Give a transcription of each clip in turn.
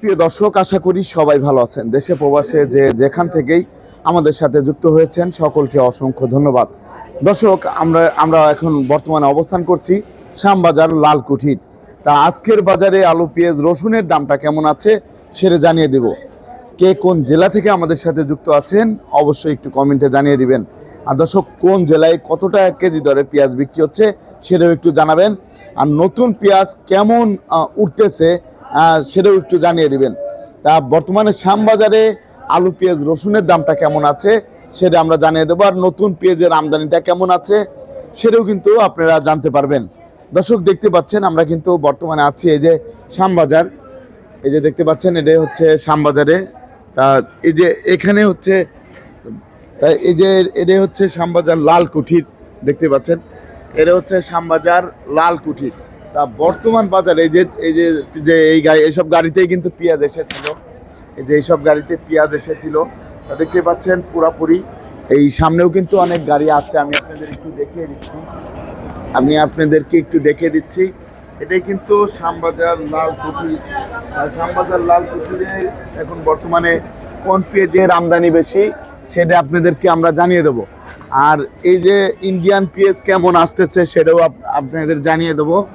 প্রিয় দর্শক, আশা করি সবাই ভালো আছেন। দেশে প্রবাসে যে যেখান থেকেই আমাদের সাথে যুক্ত হয়েছেন, সকলকে অসংখ্য ধন্যবাদ। দর্শক, আমরা আমরা এখন বর্তমানে অবস্থান করছি শ্যামবাজার লালকুঠির। তা আজকের বাজারে আলু, পেঁয়াজ, রসুনের দামটা কেমন আছে সেটা জানিয়ে দেব। কে কোন জেলা থেকে আমাদের সাথে যুক্ত আছেন, অবশ্যই একটু কমেন্টে জানিয়ে দিবেন। আর দর্শক, কোন জেলায় কত টাকা কেজি দরে পেঁয়াজ বিক্রি হচ্ছে সেটাও একটু জানাবেন। আর নতুন পেঁয়াজ কেমন উঠতেছে সেটাও একটু জানিয়ে দিবেন। তা বর্তমানে শ্যামবাজারে আলু, পেঁয়াজ, রসুনের দামটা কেমন আছে সেটা আমরা জানিয়ে দেবো। আর নতুন পেঁয়াজের আমদানিটা কেমন আছে সেটাও কিন্তু আপনারা জানতে পারবেন। দর্শক, দেখতে পাচ্ছেন, আমরা কিন্তু বর্তমানে আছি এই যে শ্যামবাজার। এই যে দেখতে পাচ্ছেন, এটাই হচ্ছে শ্যামবাজারে। তা এই যে এখানে হচ্ছে, তা এই যে এটাই হচ্ছে শ্যামবাজার লাল কুঠির দেখতে পাচ্ছেন? এটা হচ্ছে শ্যামবাজার লাল কুঠির তা বর্তমান বাজারে এই যে এই যে যে এই গাড়ি এইসব গাড়িতেই কিন্তু পেঁয়াজ এসেছিল। এই যে এইসব গাড়িতে পেঁয়াজ এসেছিল। তা দেখতে পাচ্ছেন পুরাপুরি। এই সামনেও কিন্তু অনেক গাড়ি আছে, আমি আপনাদের একটু দেখিয়ে দিচ্ছি। আমি আপনাদেরকে একটু দেখিয়ে দিচ্ছি। এটাই কিন্তু শ্যামবাজার লাল কুঠি শ্যামবাজার লাল এখন বর্তমানে কোন পেঁয়াজের আমদানি বেশি, সেটা আপনাদেরকে আমরা জানিয়ে দেব। আর এই যে ইন্ডিয়ান পেঁয়াজ কেমন আসতেছে, সেটাও আপ- আপনাদের জানিয়ে দেবো।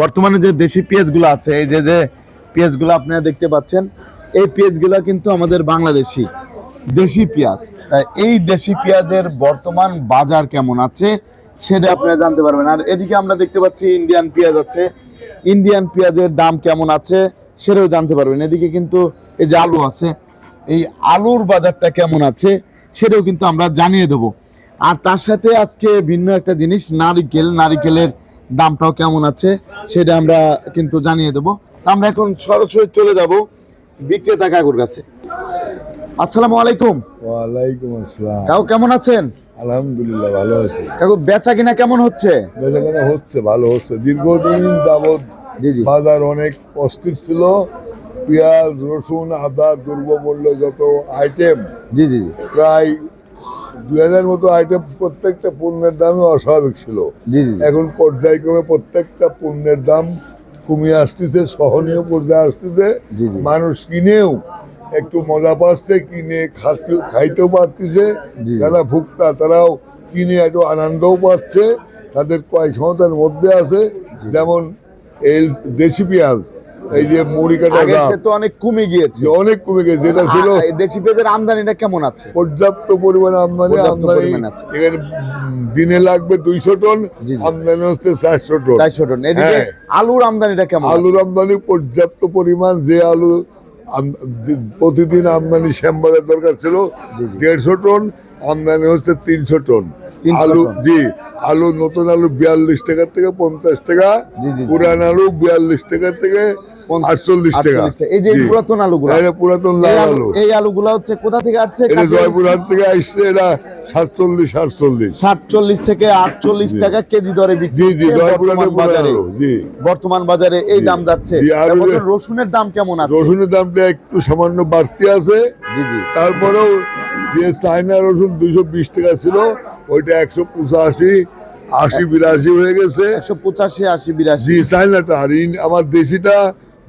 বর্তমানে যে দেশি পেঁয়াজগুলো আছে, এই যে যে পেঁয়াজগুলো আপনারা দেখতে পাচ্ছেন, এই পেঁয়াজগুলো কিন্তু আমাদের বাংলাদেশি দেশি পেঁয়াজ। তাই এই দেশি পেঁয়াজের বর্তমান বাজার কেমন আছে, সেটা আপনারা জানতে পারবেন। আর এদিকে আমরা দেখতে পাচ্ছি ইন্ডিয়ান পেঁয়াজ আছে। ইন্ডিয়ান পেঁয়াজের দাম কেমন আছে, সেটাও জানতে পারবেন। এদিকে কিন্তু এই যে আলু আছে, এই আলুর বাজারটা কেমন আছে, সেটাও কিন্তু আমরা জানিয়ে দেবো। আর তার সাথে আজকে ভিন্ন একটা জিনিস, নারিকেল। নারিকেলের দামটাও কেমন আছে সেটা আমরা কিন্তু জানিয়ে দেবো। আমরা এখন সরাসরি চলে যাব বিক্রেতা কাকুর কাছে। আসসালামু আলাইকুম। ওয়ালাইকুম আসসালাম। কাকু কেমন আছেন? আলহামদুলিল্লাহ ভালো আছি। কাকু বেচা কিনা কেমন হচ্ছে? বেচাকেনা হচ্ছে ভালো হচ্ছে। দীর্ঘদিন যাবৎ বাজার অনেক অস্থির ছিল। পেঁয়াজ রসুন আদা দ্রব্যমূল্য যত আইটেম জি জি। প্রায় দুই হাজার মতো আইটেম প্রত্যেকটা পণ্যের দামই অস্বাভাবিক ছিল। এখন পর্যায়ক্রমে প্রত্যেকটা পণ্যের দাম কমিয়ে আসতেছে সহনীয় পর্যায়ে আসতেছে। মানুষ কিনেও একটু মজা পাচ্ছে কিনে খাতে খাইতেও পারতেছে। যারা ভুক্তা তারাও কিনে একটু আনন্দও পাচ্ছে তাদের কয় ক্ষমতার মধ্যে আছে যেমন এই দেশি পেঁয়াজ এই যে মুড়ি কাটা দাম তো অনেক কমে গিয়েছে। অনেক কমে গেছে যেটা ছিল দেশি পেঁয়াজের আমদানিটা কেমন আছে? পর্যাপ্ত পরিমাণে আমদানি আমদানি এখানে দিনে লাগবে দুইশো টন। আমদানি হচ্ছে চারশো টন। চারশো টন। এদিকে হ্যাঁ। আলুর আমদানিটা কেমন আলুর আমদানি পর্যাপ্ত পরিমাণ যে আলু প্রতিদিন আমদানি শ্যামবাজার দরকার ছিল দেড়শো টন আমদানি হচ্ছে তিনশো টন। আলু। জি আলু নতুন আলু বিয়াল্লিশ টাকার থেকে পঞ্চাশ টাকা। পুরান আলু বিয়াল্লিশ টাকার থেকে আটচল্লিশ টাকা। এই যে পুরাতন আলুগুলো। এটা পুরাতন লাল আলু আলু। এই আলুগুলা হচ্ছে কোথা থেকে আসছে? এটা জয়পুরহাট থেকে আসছে এটা সাতচল্লিশ সাতচল্লিশ সাতচল্লিশ থেকে আটচল্লিশ টাকা কেজি দরে বিক্রি জি জি জয়পুরহাটের বর্তমান বাজারে। জি। বর্তমান বাজারে এই দাম যাচ্ছে। রসুনের দাম কেমন আছে? রসুনের দামটা একটু সামান্য বাড়তি আছে। জি জি। তারপরেও যে চায়না রসুন দুইশো বিশ টাকা ছিল ওইটা একশো পঁচাশি আশি বিরাশি হয়ে গেছে। একশো পঁচাশি আশি বিরাশি। জি চায়নাটা আর আমার দেশিটা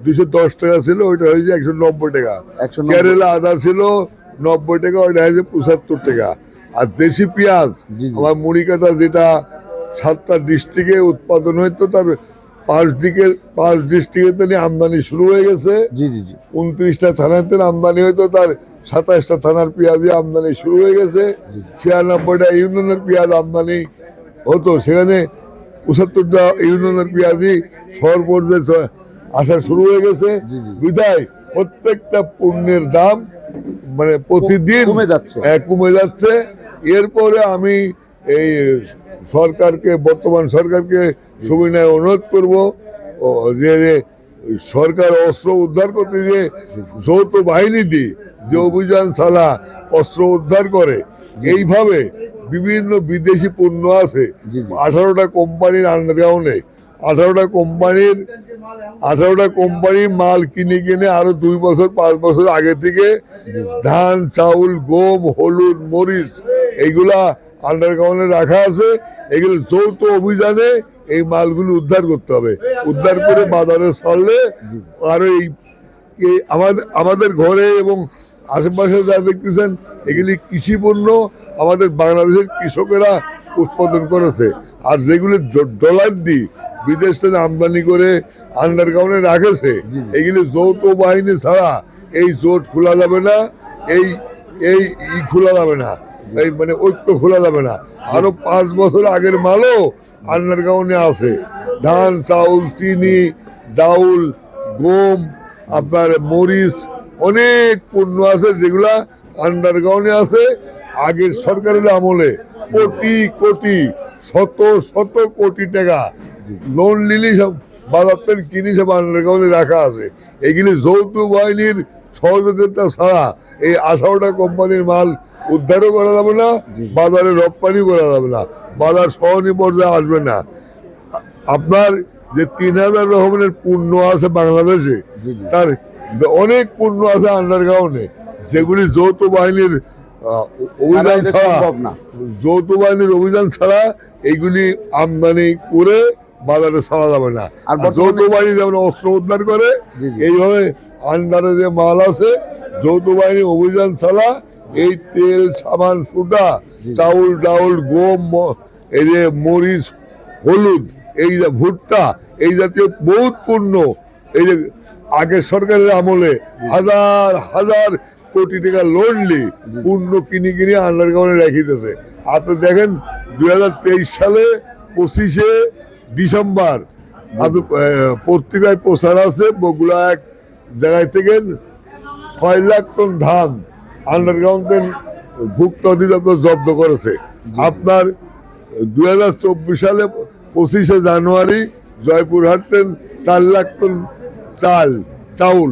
দুইশো দশ টাকা ছিল ওইটা হয়েছে একশো নব্বই টাকা। কেরালা আদা ছিল নব্বই টাকা ওইটা হয়েছে পঁচাত্তর টাকা। আর দেশি পেঁয়াজ। আমার মুড়িকাটা যেটা সাতটা ডিস্ট্রিক্টে উৎপাদন হইতো তার পাঁচ দিকে পাঁচ ডিস্ট্রিক্টে আমদানি শুরু হয়ে গেছে। জি জি জি। উনত্রিশটা থানাতে আমদানি হইতো তার সাতাশটা থানার পেঁয়াজই আমদানি শুরু হয়ে গেছে। ছিয়ানব্বইটা ইউনিয়নের পেঁয়াজ আমদানি হতো সেখানে পঁচাত্তরটা ইউনিয়নের পেঁয়াজই শহর পর্যায়ে আসা শুরু হয়ে গেছে। বিদায়। প্রত্যেকটা পণ্যের দাম মানে প্রতিদিন কমে যাচ্ছে। হ্যাঁ, কমে যাচ্ছে। এরপরে আমি এই সরকারকে বর্তমান সরকারকে সুবিনায় অনুরোধ করব ও যে সরকার অস্ত্র উদ্ধার করতে যে যৌথ বাহিনী দিয়ে যে অভিযান চালা অস্ত্র উদ্ধার করে এইভাবে বিভিন্ন বিদেশি পণ্য আছে। আঠারোটা কোম্পানির আন্ডারগ্রাউন্ডে আঠারোটা কোম্পানির আঠারোটা কোম্পানির মাল কিনে কিনে আরও দুই বছর, পাঁচ বছর আগে থেকে ধান, চাউল, গম, হলুদ, মরিচ এইগুলা আন্ডারগ্রাউন্ডে রাখা আছে। এগুলো যৌথ অভিযানে এই মালগুলো উদ্ধার করতে হবে। উদ্ধার করে বাজারে ছাড়লে আরও এই আমাদের আমাদের ঘরে এবং আশেপাশে যা দেখতেছেন, এগুলি কৃষি পণ্য আমাদের বাংলাদেশের কৃষকেরা উৎপাদন করেছে। আর যেগুলি ডলার দিয়ে বিদেশ থেকে আমদানি করে আন্ডারগ্রাউন্ডে রাখেছে। এগুলি যৌথ বাহিনী ছাড়া এই জোট খোলা যাবে না এই এই ই খোলা যাবে না এই মানে ঐক্য খোলা যাবে না। আরও পাঁচ বছর আগের মালও আন্ডারগ্রাউন্ডে আছে। ধান চাউল চিনি ডাউল গম আপনার মরিচ অনেক পণ্য আছে যেগুলা আন্ডারগ্রাউন্ডে আছে। আগের সরকারের আমলে কোটি কোটি শত শত কোটি টাকা লোন নিলি সব বাজার থেকে কিনি সব আন্ডারগ্রাউন্ডে রাখা আছে? এগুলি যৌথ বাহিনীর সহযোগিতা ছাড়া এই আঠারোটা কোম্পানির মাল উদ্ধারও করা যাবে না বাজারে রপ্তানি করা যাবে না। বাজার সহনী পর্যায়ে আসবে না। আপনার যে তিন হাজার রকমের পণ্য আছে বাংলাদেশে। তার অনেক পণ্য আছে আন্ডারগ্রাউন্ডে যেগুলি যৌথ বাহিনীর অভিযান ছাড়া যৌথ বাহিনীর অভিযান ছাড়া এইগুলি আমদানি করে বাজারে ছাড়া যাবে না। আর যৌথ বাহিনী যেমন অস্ত্র উদ্ধার করে। এইভাবে আন্ডারে যে মাল আছে যৌথ বাহিনী অভিযান ছাড়া এই তেল সাবান সুটা চাউল ডাউল গম এই যে মরিচ হলুদ এই যে ভুট্টা এই জাতীয় বহুত পণ্য এই যে আগের সরকারের আমলে হাজার হাজার কোটি টাকা লোন নি পণ্য কিনে কিনে আন্ডারগ্রাউন্ডে রেখিতেছে আপনি দেখেন দু হাজার তেইশ সালে পঁচিশে ডিসেম্বর। আজ পত্রিকায় প্রচার আছে বগুড়া এক জায়গায় থেকে ছয় লাখ টন ধান আন্ডারগ্রাউন্ডের ভুক্ত অধিদপ্তর জব্দ করেছে। আপনার দুই হাজার চব্বিশ সালে পঁচিশে জানুয়ারি জয়পুরহাটে চার লাখ টন চাল চাউল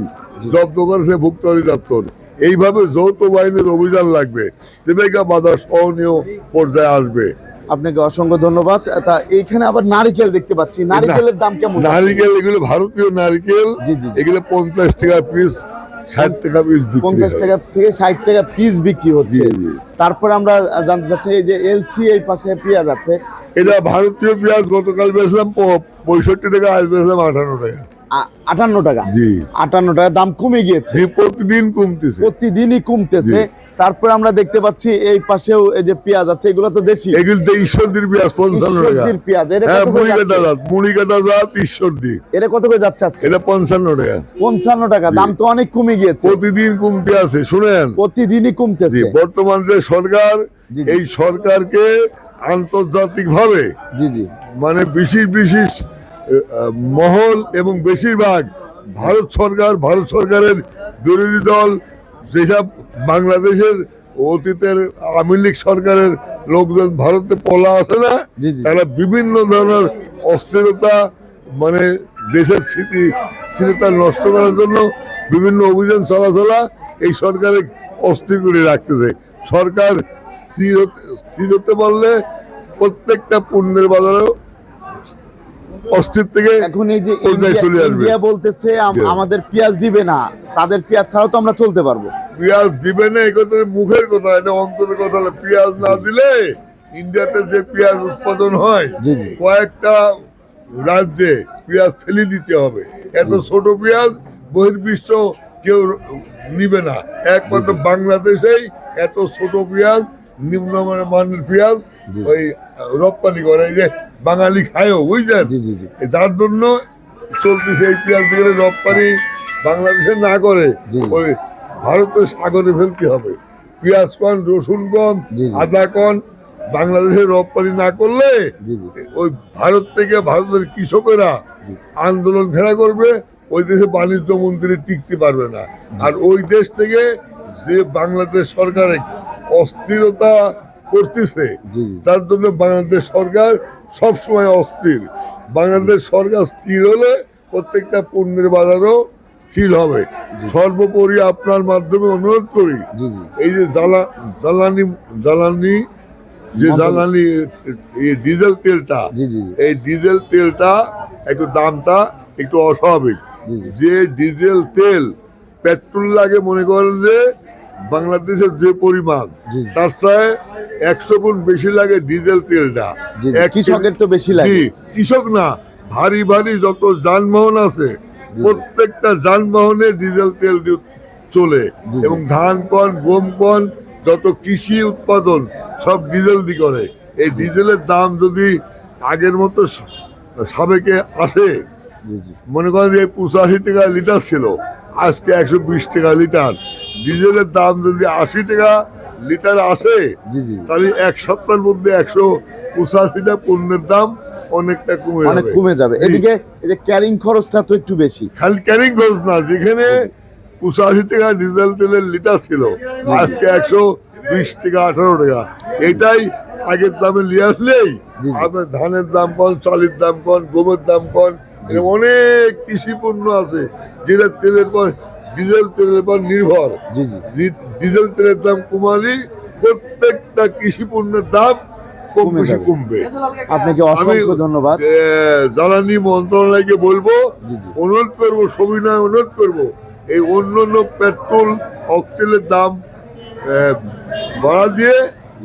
জব্দ করেছে ভুক্ত অধিদপ্তর। এইভাবে যৌথ বাহিনীর অভিযান লাগবে। তেবেকা বাজার সহনীয় পর্যায়ে আসবে। আপনাকে অসংখ্য ধন্যবাদ। তা এইখানে আবার নারিকেল দেখতে পাচ্ছি। নারিকেলের দাম কেমন? নারিকেল এগুলো ভারতীয় নারিকেল। এগুলো পঞ্চাশ টাকা পিস ষাট টাকা পিস পঞ্চাশ টাকা থেকে ষাট টাকা পিস বিক্রি হচ্ছে। জি, জি। তারপর আমরা জানতে চাচ্ছি এই যে এলসি এই পাশে পেঁয়াজ আছে। এটা ভারতীয় পেঁয়াজ গতকাল পঁয়ষট্টি টাকা আজ আঠান্ন টাকা। আটান্ন টাকা? জি। আটান্ন টাকা দাম কমে গিয়েছে। প্রতিদিন কমতেছে। প্রতিদিনই কমতেছে। তারপর আমরা দেখতে পাচ্ছি এই পাশেও এই যে পেঁয়াজ আছে এগুলো তো দেশি। এগুলো তো ঈশ্বরদীর পেঁয়াজ পঞ্চান্ন টাকা। পেঁয়াজ, এটা হ্যাঁ জাত জাত ঈশ্বরদী। এটা কত করে যাচ্ছে আজকে? এটা পঞ্চান্ন টাকা। পঞ্চান্ন টাকা দাম তো অনেক কমে গিয়েছে। প্রতিদিন কমতে আছে শুনেন। প্রতিদিনই কমতেছে। বর্তমান যে সরকার। এই সরকারকে আন্তর্জাতিক ভাবে জি জি। মানে বিশেষ বিশেষ মহল এবং বেশিরভাগ ভারত সরকার ভারত সরকারের বিরোধী দল যেসব বাংলাদেশের অতীতের আওয়ামী লীগ সরকারের লোকজন ভারতে পলা আছে না। তারা বিভিন্ন ধরনের অস্থিরতা মানে দেশের স্মৃতি স্থিরতা নষ্ট করার জন্য বিভিন্ন অভিযান চলাচলা এই সরকারে অস্থির করে রাখতেছে সরকার স্থির হতে স্থির হতে পারলে প্রত্যেকটা পণ্যের বাজারেও অস্থির থেকে এখন এই যে চলে আসবে। ইন্ডিয়া বলতেছে আমাদের পেঁয়াজ দিবে না তাদের পেঁয়াজ ছাড়াও তো আমরা চলতে পারব। পেঁয়াজ দিবে না এই কথা মুখের কথা এটা অন্তরের কথা পেঁয়াজ না দিলে ইন্ডিয়াতে যে পেঁয়াজ উৎপাদন হয়। কয়েকটা রাজ্যে পেঁয়াজ ফেলে দিতে হবে। এত ছোট পেঁয়াজ বহির্বিশ্ব কেউ নিবে না। একমাত্র বাংলাদেশেই এত ছোট পেঁয়াজ নিম্ন মানের পেঁয়াজ। ওই রপ্তানি করে বাঙালি খায়ও বুঝলেন জি, জি, জি। যার জন্য চলতেছে এই পেঁয়াজ দিকে রপ্তানি বাংলাদেশে না করে। ওই ভারতের সাগরে ফেলতে হবে পেঁয়াজ কন রসুন কন। আদা কন বাংলাদেশে রপ্তানি না করলে ওই ভারত থেকে ভারতের কৃষকেরা আন্দোলন খেলা করবে ওই দেশে বাণিজ্য মন্ত্রী টিকতে পারবে না আর ওই দেশ থেকে যে বাংলাদেশ সরকারে অস্থিরতা করতেছে। তার জন্য বাংলাদেশ সরকার সবসময় অস্থির। বাংলাদেশ সরকার স্থির হলে প্রত্যেকটা পণ্যের বাজারও স্থির হবে। সর্বোপরি আপনার মাধ্যমে অনুরোধ করি জি জি। এই যে জ্বালা জ্বালানি জ্বালানি যে জ্বালানি এই ডিজেল তেলটা জি, জি, জি। এই ডিজেল তেলটা একটু দামটা একটু অস্বাভাবিক। যে ডিজেল তেল পেট্রোল লাগে মনে করেন যে বাংলাদেশের যে পরিমাণ। তার চায় একশো গুণ বেশি লাগে ডিজেল তেলটা। কৃষকের তো বেশি লাগে। কৃষক না ভারী ভারী যত যানবাহন আছে প্রত্যেকটা যানবাহনে ডিজেল তেল চলে। এবং ধান কন গম কন যত কৃষি উৎপাদন সব ডিজেল দিয়ে করে এই ডিজেলের দাম যদি আগের মতো সাবেকে আসে মনে করেন যে পঁচাশি টাকা লিটার ছিল আজকে একশো বিশ টাকা লিটার। ডিজেলের দাম যদি আশি টাকা লিটার আসে জি জি। তাহলে এক সপ্তাহের মধ্যে একশো পঁচাশিটা পণ্যের দাম অনেকটা কমে অনেক কমে যাবে। এদিকে এই যে ক্যারিং খরচটা তো একটু বেশি। খালি ক্যারিং খরচ না যেখানে পঁচাশি টাকা ডিজেল তেলের লিটার ছিল আজকে একশো বিশ টাকা আঠারো টাকা। এটাই আগের দামে নিয়ে আসলেই ধানের দাম কন চালের দাম কন গমের দাম কন এরকম অনেক কৃষি পণ্য আছে। যেটা তেলের পর ডিজেল তেলের পর নির্ভর। জি জি ডিজেল তেলের দাম কমালি প্রত্যেকটা কৃষি পণ্যের দাম কম কমে বেশি কমবে। আপনাকে অসংখ্য ধন্যবাদ। জ্বালানি মন্ত্রণালয়কে বলব। অনুরোধ করব সবিনয় অনুরোধ করব এই অন্য অন্য পেট্রোল অক্টেলের দাম বাড়া দিয়ে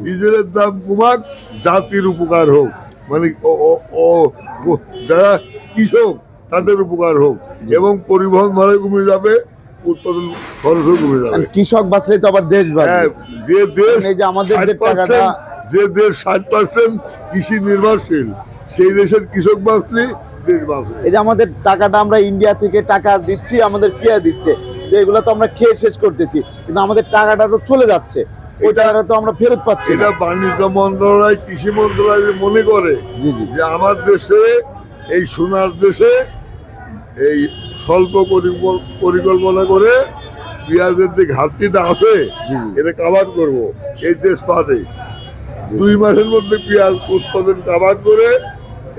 ডিজেলের দাম কমাক জাতির উপকার হোক। মানে যারা কৃষক তাদের উপকার হোক এবং পরিবহন ভাড়া কমে যাবে উৎপাদন খরচও কমে যাবে। কৃষক বাঁচলে তো আবার দেশ হ্যাঁ, বাঁচবে যে দেশ এই যে আমাদের যে টাকাটা- যে দেশ ষাট পার্সেন্ট কৃষি নির্ভরশীল সেই দেশের কৃষক বাঁচলে দেশ বাঁচবে। এই যে আমাদের টাকাটা আমরা ইন্ডিয়া থেকে টাকা দিচ্ছি আমাদের পেঁয়া দিচ্ছে তো এগুলো তো আমরা খেয়ে শেষ করতেছি কিন্তু আমাদের টাকাটা তো চলে যাচ্ছে। ওই টাকাটা তো আমরা ফেরত পাচ্ছি এটা বাণিজ্য মন্ত্রণালয় কৃষি মন্ত্রণালয় মনে করে জি জি। যে আমার দেশে এই সোনার দেশে এই স্বল্প পরিকল্পনা করে পেঁয়াজের যে ঘাটতিটা আছে। এটা কাভার করব এই দেশ পাতে দুই মাসের মধ্যে পেঁয়াজ উৎপাদন কাভার করে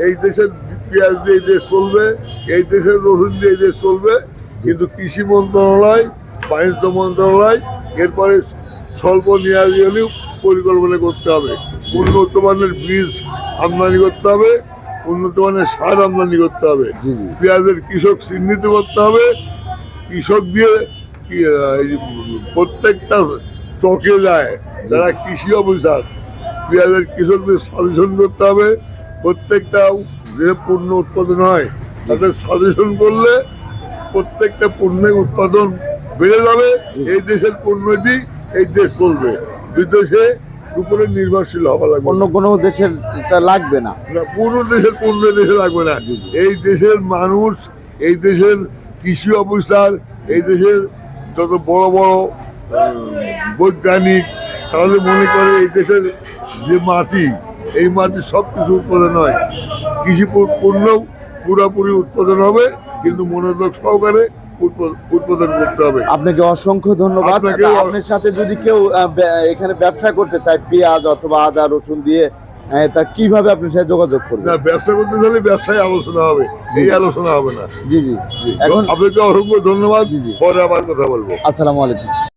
এই দেশের পেঁয়াজ দিয়ে এই দেশ চলবে এই দেশের রসুন দিয়ে এই দেশ চলবে। কিন্তু কৃষি মন্ত্রণালয় বাণিজ্য মন্ত্রণালয় এরপরে স্বল্প হলেও পরিকল্পনা করতে হবে। উন্নত মানের বীজ আমদানি করতে হবে। উন্নত মানের সার আমদানি করতে হবে। পেঁয়াজের কৃষক চিহ্নিত করতে হবে। কৃষক দিয়ে প্রত্যেকটা চকে যায়। যারা কৃষি অফিসার পেঁয়াজের কৃষকদের সাজেশন করতে হবে। প্রত্যেকটা যে পণ্য উৎপাদন হয় তাদের সাজেশন করলে প্রত্যেকটা পণ্যের উৎপাদন বেড়ে যাবে। এই দেশের পণ্যটি এই দেশ চলবে। বিদেশে উপরে নির্ভরশীল হওয়া লাগবে অন্য কোনো দেশের লাগবে না। না পুরো দেশের পণ্য দেশে লাগবে না। এই দেশের মানুষ এই দেশের কৃষি অফিসার এই দেশের যত বড় বড় বৈজ্ঞানিক তাহলে মনে করে এই দেশের যে মাটি এই মাটি সব কিছু উৎপাদন হয়। কৃষি পণ্য পুরোপুরি উৎপাদন হবে কিন্তু মনোযোগ সহকারে উৎপাদন করতে হবে। আপনাকে অসংখ্য ধন্যবাদ। আপনার সাথে যদি কেউ এখানে ব্যবসা করতে চায় পেঁয়াজ অথবা আদা রসুন দিয়ে তা কীভাবে আপনার সাথে যোগাযোগ করবেন না ব্যবসা করতে গেলে ব্যবসায় আলোচনা হবে এই আলোচনা হবে না। জি। জি। এখন আপনাকে অসংখ্য ধন্যবাদ। জি, জি। পরে আবার কথা বলব। আসসালামু আলাইকুম।